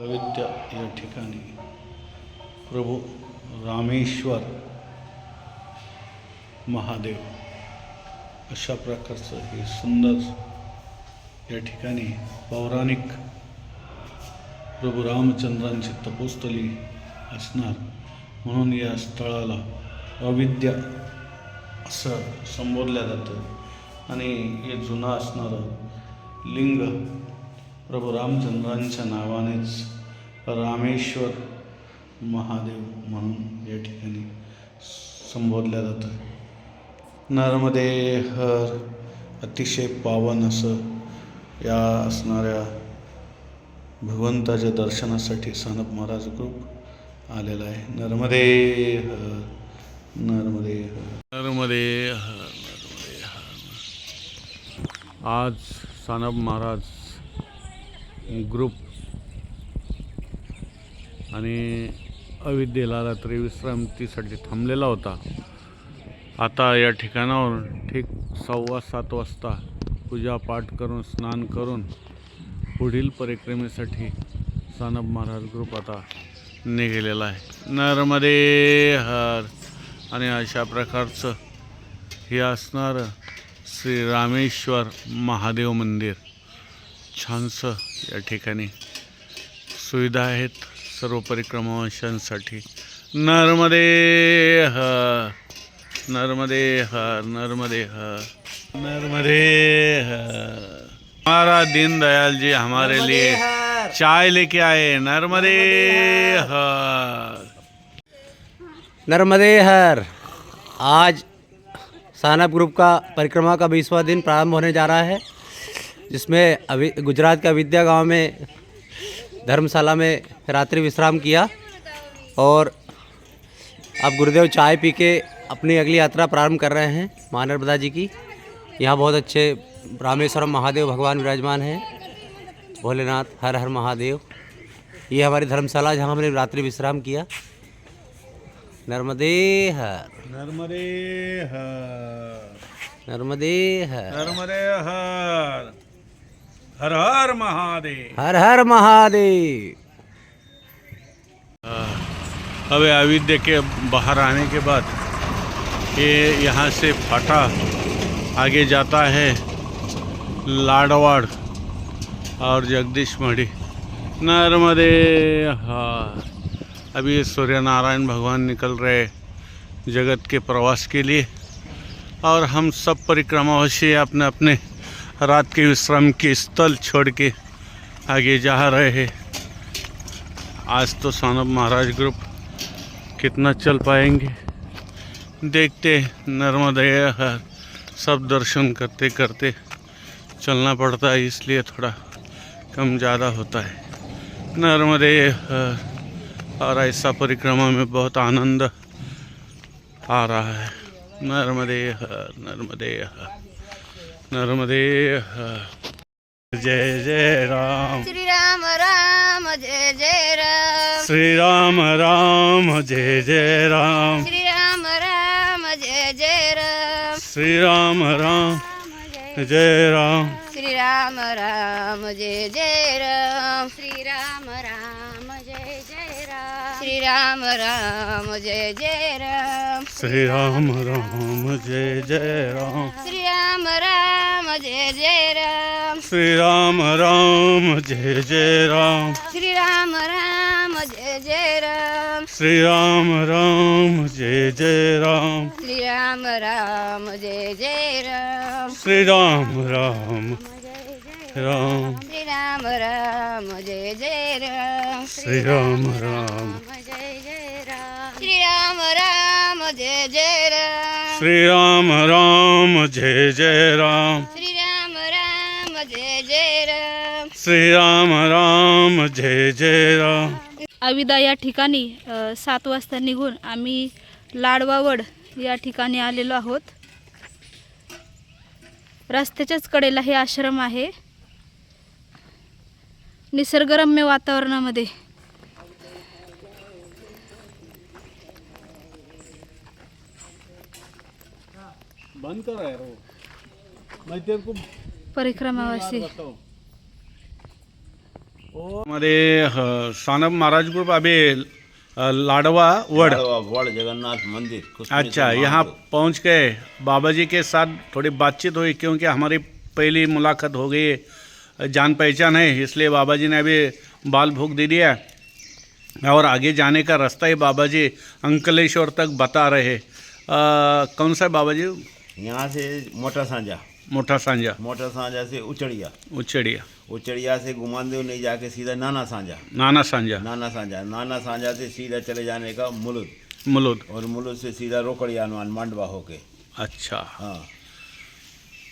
अविद्या या ठिकाणी प्रभू रामेश्वर महादेव अशा प्रकारचं हे सुंदर या ठिकाणी पौराणिक प्रभू रामचंद्रांची तपोस्थली असणार. म्हणून या स्थळाला अविद्या असं संबोधलं जातं. आणि हे जुनं असणारं लिंग प्रभू रामचंद्रांच्या नावानेच रामेश्वर महादेव म्हणून या ठिकाणी संबोधल्या जातं नर्मदे हर अतिशय पावन असं या असणाऱ्या भगवंताच्या दर्शनासाठी सानप महाराज ग्रुप आलेला आहे. नर्मदे हर नर्मदे हर. नर्मदे हर नर्मदे हर. आज सानप महाराज ग्रुप. आणि अविद्येला रात्री विश्रांतीसाठी थांबलेला होता. आता या ठिकाणावर ठीक सव्वा सात वाजता पूजापाठ करून स्नान करून पुढील परिक्रमेसाठी सानब महाराज ग्रुप आता निघालेला आहे. नर्मदे हर. आणि अशा प्रकारचं हे असणारं श्री रामेश्वर महादेव मंदिर. छानसं या ठिकाणी सुविधा आहेत सर्व परिक्रमावाशांसाठी नर्मदे हर नर्मदे नर्मदे हर नर्मदे हर हमारा दीनदयाल जी हमारे लिए चाय लेके आए नर्मदे हर नर्मदे हर आज सानप ग्रुप का परिक्रमा का बीसवा दिन प्रारंभ होने जा रहा है। जिसमें अभी गुजरात का विद्या गाँव में धर्मशाला में रात्रि विश्राम किया और अब गुरुदेव चाय पी के अपनी अगली यात्रा प्रारंभ कर रहे हैं माँ नर्मदा जी की। यहाँ बहुत अच्छे रामेश्वरम महादेव भगवान विराजमान हैं। भोलेनाथ हर हर महादेव। ये हमारी धर्मशाला जहाँ हमने रात्रि विश्राम किया। नर्मदे हर। नर्मदे हर। नर्मदे हर। नर्मदे हर। हर हर महादेव। हर हर महादेव। अबे अविद्या के बाहर आने के बाद ये यहाँ से फाटा आगे जाता है लाडवाड़ और जगदीश मढ़ी। नर्मदे हाँ अभी सूर्य नारायण भगवान निकल रहे जगत के प्रवास के लिए और हम सब परिक्रमावासी अपने अपने रात के विश्राम के स्थल छोड़ के आगे जा रहे हैं। आज तो सानब महाराज ग्रुप कितना चल पाएँगे? देखते नर्मदे हर सब दर्शन करते करते चलना पड़ता है, इसलिए थोड़ा कम ज़्यादा होता है। नर्मदे और ऐसा परिक्रमा में बहुत आनंद आ रहा है। नर्मदे नर्मदे नर्मदे हर जय जय राम श्री राम राम जय जय राम श्री राम राम जय जय राम श्री राम राम जय जय राम श्री राम राम जय राम श्री राम राम जय जय राम श्री राम राम राम जय जय राम श्री राम राम जय जय राम श्री राम राम जय जय राम श्री राम राम जय जय राम श्री राम राम जय जय राम श्री राम राम जय जय राम श्री राम राम जय जय राम श्री राम राम राम श्री राम राम जय जय राम श्री राम राम राम श्री राम राम जय जय राम। श्री राम राम जय जय राम। श्री राम राम जय जय राम। श्री राम राम जय जय राम। अविदा या ठिकाणी सात वाजता निघून आम्ही लाडवावड या ठिकाणी आलेलो आहोत. रस्त्याच्याच कडेला हे आश्रम आहे. निसर्गरम्य वातावरणामध्ये बंद करा यार वो। मैं तेरे को परिक्रमावासी। अ, सानप महाराज ग्रुप अभी लाडवा वड। वड़ जगन्नाथ मंदिर अच्छा यहाँ पहुँच गए। बाबा जी के साथ थोड़ी बातचीत हुई क्योंकि हमारी पहली मुलाकात हो गई जान पहचान है इसलिए बाबा जी ने अभी बाल भूख दे दिया। और आगे जाने का रास्ता ही बाबा जी अंकलेश्वर तक बता रहे अ, कौन सा बाबा जी यहाँ से मोटा सांझा। मोटा सांझा। मोटा सांझा से उचड़िया। उचड़िया। उचड़िया से गुमानदेव नहीं जाके सीधा नाना सांझा। नाना सांझा। नाना सांझा। नाना सांझा से सीधा चले जाने का मुलुद। मुलुद। और मुलुद से सीधा रोकड़िया हनुमान मांडवा होके। अच्छा। हाँ।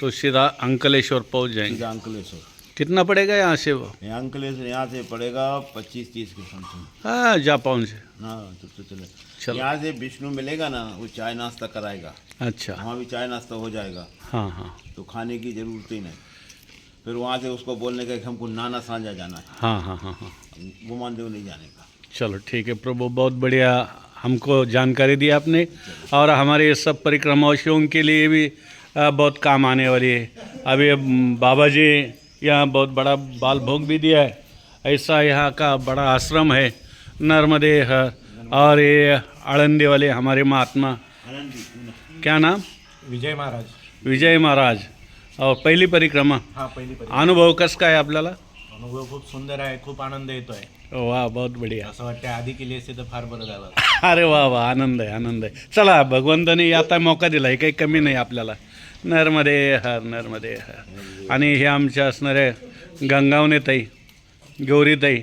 तो सीधा अंकलेश्वर पहुँच जाएँगे। सीधा अंकलेश्वर। कितना पड़ेगा यहाँ से वो? यहाँ अंकलेश्वर यहाँ से पड़ेगा पच्चीस तीस के समथिंग। हाँ जा पहुँचे हाँ तो, तो चलो। यहाँ से विष्णु मिलेगा ना वो चाय नाश्ता कराएगा। अच्छा। वहाँ भी चाय नाश्ता हो जाएगा। हाँ हाँ। तो खाने की ज़रूरत ही नहीं। फिर वहाँ से उसको बोलने का कि हमको नाना सांझा जाना है। हाँ हाँ हाँ हाँ। गुमानदेव नहीं जाने का। चलो ठीक है प्रभु बहुत बढ़िया हमको जानकारी दी आपने। और हमारे ये सब परिक्रमावासियों के लिए भी बहुत काम आने वाली है। अभी बाबा जी यहाँ बहुत बड़ा बाल भोग भी दिया है। ऐसा यहाँ का बड़ा आश्रम है नर्मदे है और ये आळंदी वाले हमारे महात्मा। क्या नाम? विजय महाराज. विजय महाराज. और पहिली परिक्रमा. हा पहिली अनुभव कसं काय आपल्याला? अनुभव खूप सुंदर आहे खूप आनंद येतोय. वा बहुत बढ़िया. असं वाटतं आधी केली असते तर फार बरं झालं. अरे वा वा आनंद आहे आनंद आहे. चला भगवंताने आता मौका दिला आहे काही कमी नाही आपल्याला. नरमध्ये हर नरमध्ये हर. आणि हे आमच्या असणाऱ्या गंगावने ताई गौरीताई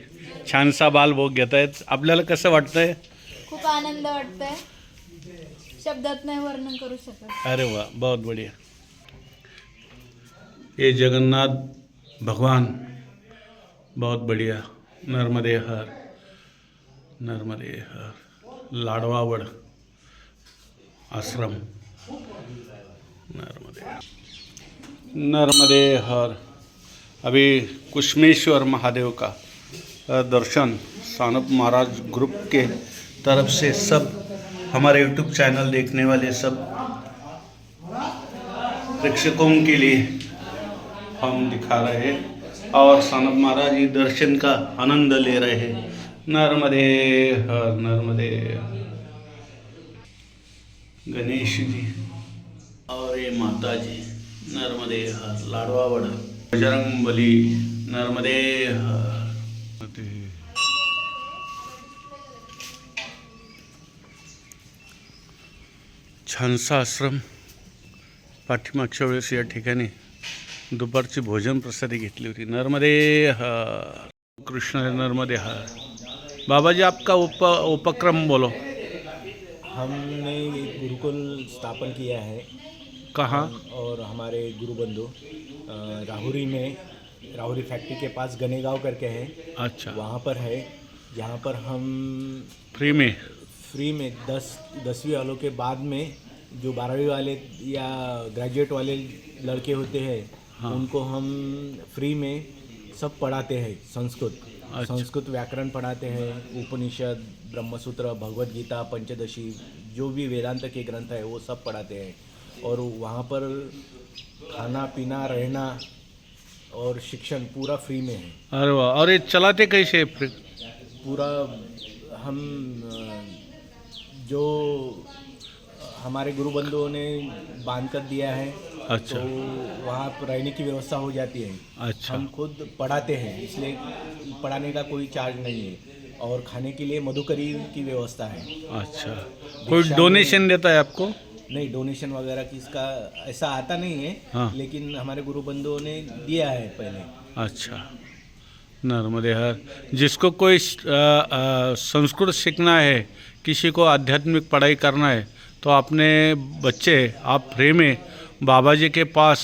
छानसा बालभोग घेत आहेत आपल्याला कसं वाटतंय? खूप आनंद वाटतोय. शब्दात नाही वर्णन करू शकत. अरे वाह बहुत बढ़िया. ये जगन्नाथ भगवान, बहुत बढ़िया. नर्मदे हर नर्मदे हर. लाडवावड़ आश्रम, नर्मदे नर्मदे हर. अभी कुश्मेश्वर महादेव का दर्शन, सानप महाराज ग्रुप के तरफ़ से सब हमारे यूट्यूब चैनल देखने वाले सब प्रेक्षकों के लिए हम दिखा रहे हैं। और सानब महाराज जी दर्शन का आनंद ले रहे हैं। नर्मदे हर नर्मदे। गणेश जी। और ये माता जी नर्मदे हर लाडवावड़ बजरंग बली नर्मदे हर। छानसा आश्रम पाठीमागच्या वेळेस या ठिकाणी दुपारची भोजन प्रसादी घेतली होती. नर्मदे हर कृष्ण नर्मदे हर बाबा जी आपका उप उपक्रम बोलो. हमने गुरुकुल स्थापन किया है। कहाँ? और हमारे गुरु बंधु राहुरी में राहुरी फैक्ट्री के पास गनेगांव करके है। अच्छा। वहाँ पर है। जहाँ पर हम फ्री में? फ्री में दस दसवीं वालों के बाद में जो बारहवीं वाले या ग्रेजुएट वाले लड़के होते हैं हाँ। उनको हम फ्री में सब पढ़ाते हैं संस्कृत अच्छा। संस्कृत व्याकरण पढ़ाते हैं उपनिषद ब्रह्मसूत्र भगवत गीता पंचदशी जो भी वेदांत के ग्रंथ है वो सब पढ़ाते हैं और वहाँ पर खाना पीना रहना और शिक्षण पूरा फ्री में है अरे वाह और ये चलाते कैसे पूरा हम जो हमारे गुरु बंधुओं ने बाँध कर दिया है अच्छा। तो वहाँ पर रहने की व्यवस्था हो जाती है। अच्छा। हम खुद पढ़ाते हैं इसलिए पढ़ाने का कोई चार्ज नहीं है और खाने के लिए मधुकरी की व्यवस्था है। अच्छा। कोई डोनेशन देता है आपको? नहीं डोनेशन वगैरह की इसका ऐसा आता नहीं है हाँ। लेकिन हमारे गुरु बंधुओं ने दिया है पहले। अच्छा। नर्मदे हर। जिसको कोई संस्कृत सीखना है किसी को आध्यात्मिक पढ़ाई करना है तो अपने बच्चे आप फ्री में बाबा जी के पास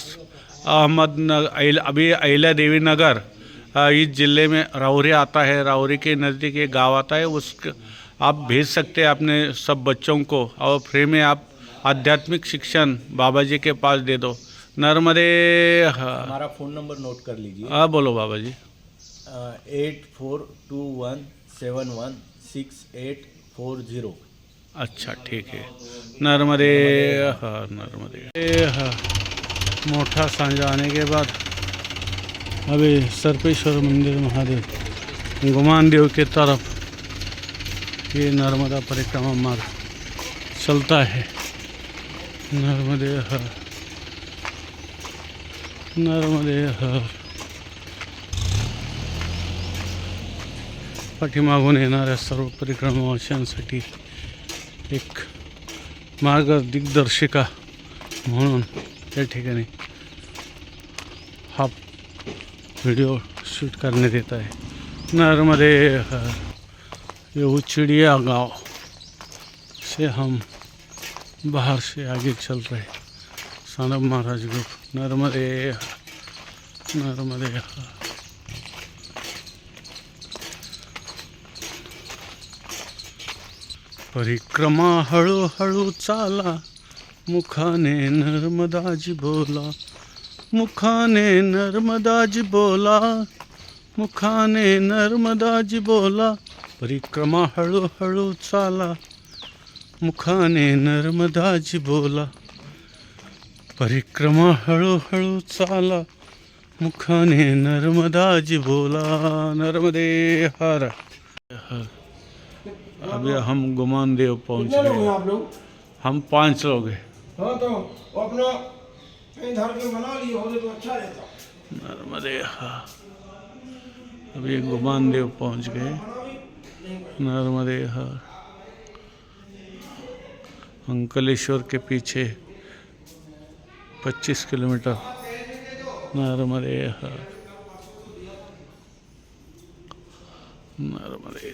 अहमद नगर अभी अहिला देवी नगर इस ज़िले में राहुरी आता है राहुरी के नज़दीक एक गाँव आता है उस आप भेज सकते हैं अपने सब बच्चों को और फ्री में आप आध्यात्मिक शिक्षण बाबा जी के पास दे दो। नर्मदे हमारा फ़ोन नंबर नोट कर लीजिए। हाँ बोलो बाबा ji eight four two one seven one six eight four zero. अच्छा ठीक है। नर्मदे हर नर्मदे। हर मोठा सांजा आने के बाद अभी सर्पेश्वर मंदिर महादेव गुमानदेव के तरफ़ ये नर्मदा परिक्रमा मार्ग चलता है। नर्मदे हर नर्मदे हर पाठीमागून येणाऱ्या सर्व परिक्रमावाशांसाठी एक मार्गदिग्दर्शिका म्हणून या ठिकाणी हा वीडियो शूट करण्यात येत आहे. नर्मदे हर, ये चिड़िया गाँव, से हम बाहर से आगे चल रहे सानब महाराज ग्रुप नर्मदे नर्मदे परिक्रमा हळूहळू चाला. मुखाने नर्मदाजी बोला. मुखाने नर्मदाजी बोला. मुखाने नर्मदाजी बोला. परिक्रमा हळूहळू चाला. मुखाने नर्मदाजी बोला. परिक्रमा हळूहळू चाला. मुखाने नर्मदाजी बोला. नर्मदे हर. हर अभी हम गुमान देव पहुँच गए आप लोग? हम पाँच लोग हैं। हाँ तो अपना के बना लिए होते तो अच्छा रहता। नर्मदे हर अभी गुमान देव पहुँच गए। नर्मदे हर अंकलेश्वर के पीछे 25 किलोमीटर। नर्मदे हर नर्मदे।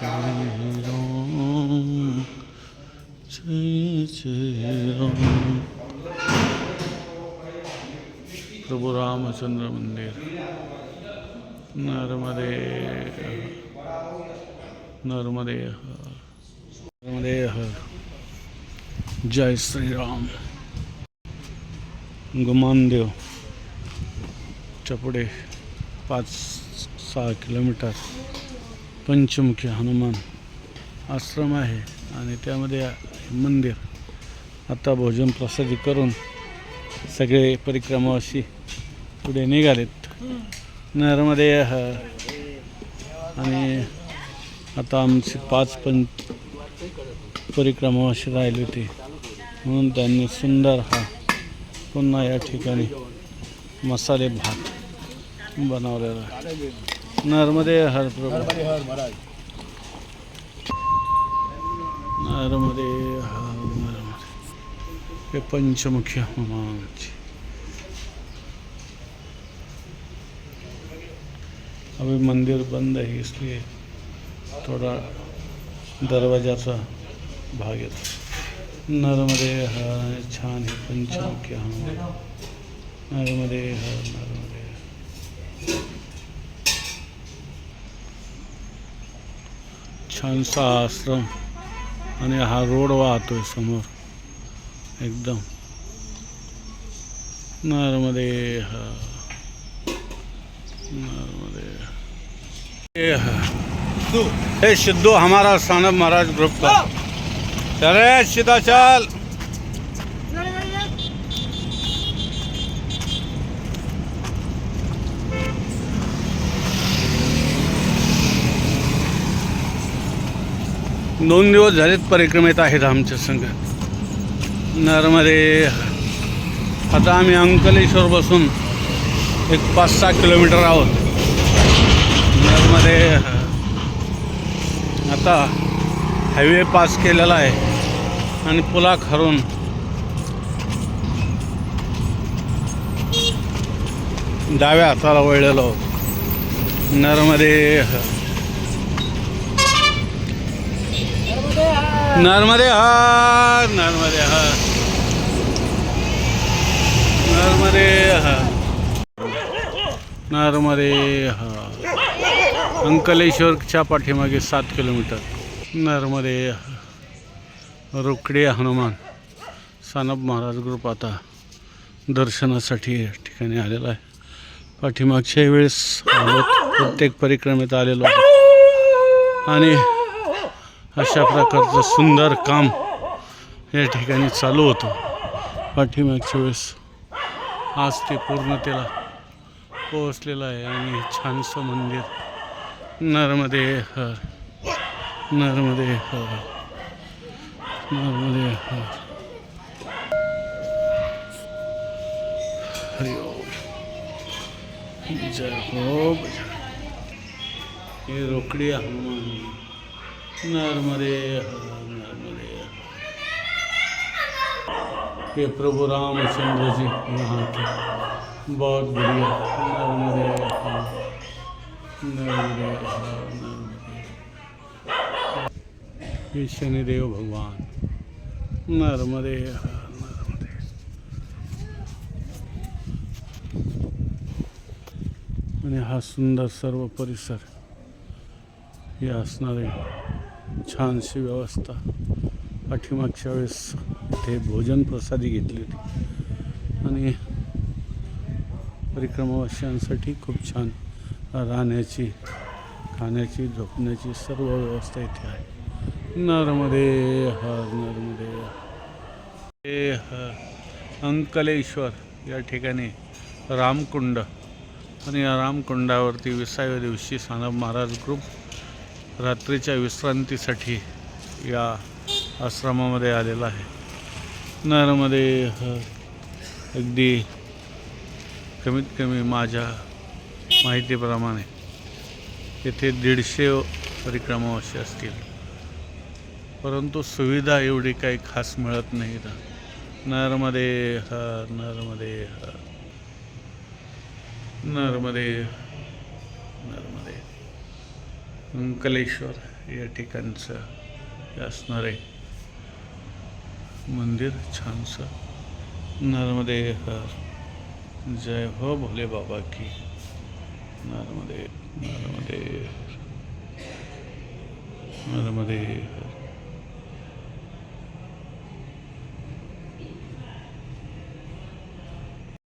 श्री राम प्रभु रामचंद्र मंदिर नर्मदे। नर्मदे। नर्मदे। जय श्री राम गुमानदेव चपडे। पाच सहा किलोमीटर। पंचमुखी हनुमान आश्रम आहे आणि त्यामध्ये मंदिर आता भोजन प्रसादी करून सगळे परिक्रमावासी पुढे निघालेत. नर्मदे आणि आता आमचे पाच पण अशी राहिली होती. म्हणून त्यांनी सुंदर हा पुन्हा या ठिकाणी मसाले भात बनवलेला आहे. नर्मदे हर प्रभू। नर्मदे हर नर्मदे हे पंचमुखी हनुमानची अभी मंदिर बंद है इसलिए थोड़ा दरवाजाचा भाग येतो नर्मदे हर छान हे पंचमुखी हनुमान। नर्मदे हर नर्मदे छानसा आश्रम आणि हा रोड वाहतोय समोर. एकदम. नर्मदे हर नर्मदे हे. सिद्धू हमारा सानब महाराज ग्रुप का? चले सीधा चल. दोन दिवस झालेत परिक्रमेत आहेत आमच्या संघ. नर्मदे आता आम्ही अंकलेश्वर बसून एक पाच सहा किलोमीटर आहोत. नर्मदे आता हायवे पास केलेला आहे आणि पुला खरून डाव्या हाताला वळलेलो आहोत. नर्मदे नर्मदे हर नर्मदे हर. नर्मदे हर. नर्मदे हा अंकलेश्वरच्या पाठीमागे सात किलोमीटर. नर्मदे रोकडे हनुमान. सानप महाराज ग्रुप आता दर्शनासाठी या ठिकाणी आलेला आहे. पाठीमागच्या वेळेस प्रत्येक परिक्रमेत आलेलो आहे आणि अशा प्रकारचं सुंदर काम या ठिकाणी चालू होतं. पाठीमागच्या वेळेस आज ते पूर्णतेला पोहोचलेलं आहे आणि छानसं मंदिर. नर्मदे हर नर्मदे हर नर्मदे हर. हरि ओम जय हो हे रोकडी हनुमान. नर्मदे हर नर्मदे। हर ये प्रभु रामचंद्र जी यहाँ के बहुत बढ़िया। नर्मदे हर नर्मदे हर नर्मदे। ये शनिदेव भगवान। नर्मदे हर नर्मदे। आणि हा सुंदर सर्व परिसर हे असणारे छानशी व्यवस्था. पाठीमागच्या वेळेस इथे भोजन प्रसादी घेतली होती. आणि परिक्रमावासियांसाठी खूप छान राहण्याची खाण्याची झोपण्याची सर्व व्यवस्था इथे आहे. नर्मदे हर नर्मदे हे अंकलेश्वर या ठिकाणी रामकुंड. आणि या रामकुंडावरती विसाव्या दिवशी सानप महाराज ग्रुप रात्रीच्या विश्रांतीसाठी या आश्रमामध्ये आलेला आहे. नरमध्ये ह- अगदी कमीत कमी माझ्या माहितीप्रमाणे येथे दीडशे परिक्रमावासी असतील. परंतु सुविधा एवढी काही खास मिळत नाही इथं नरमध्ये नरमध्ये नरमध्ये हर नर्मदे अंकलेश्वर या ठिकाणचं हे असणारे मंदिर छानसं. नर्मदे हर जय हो भोले बाबा की. नर्मदे नर्मदे. नर्मदे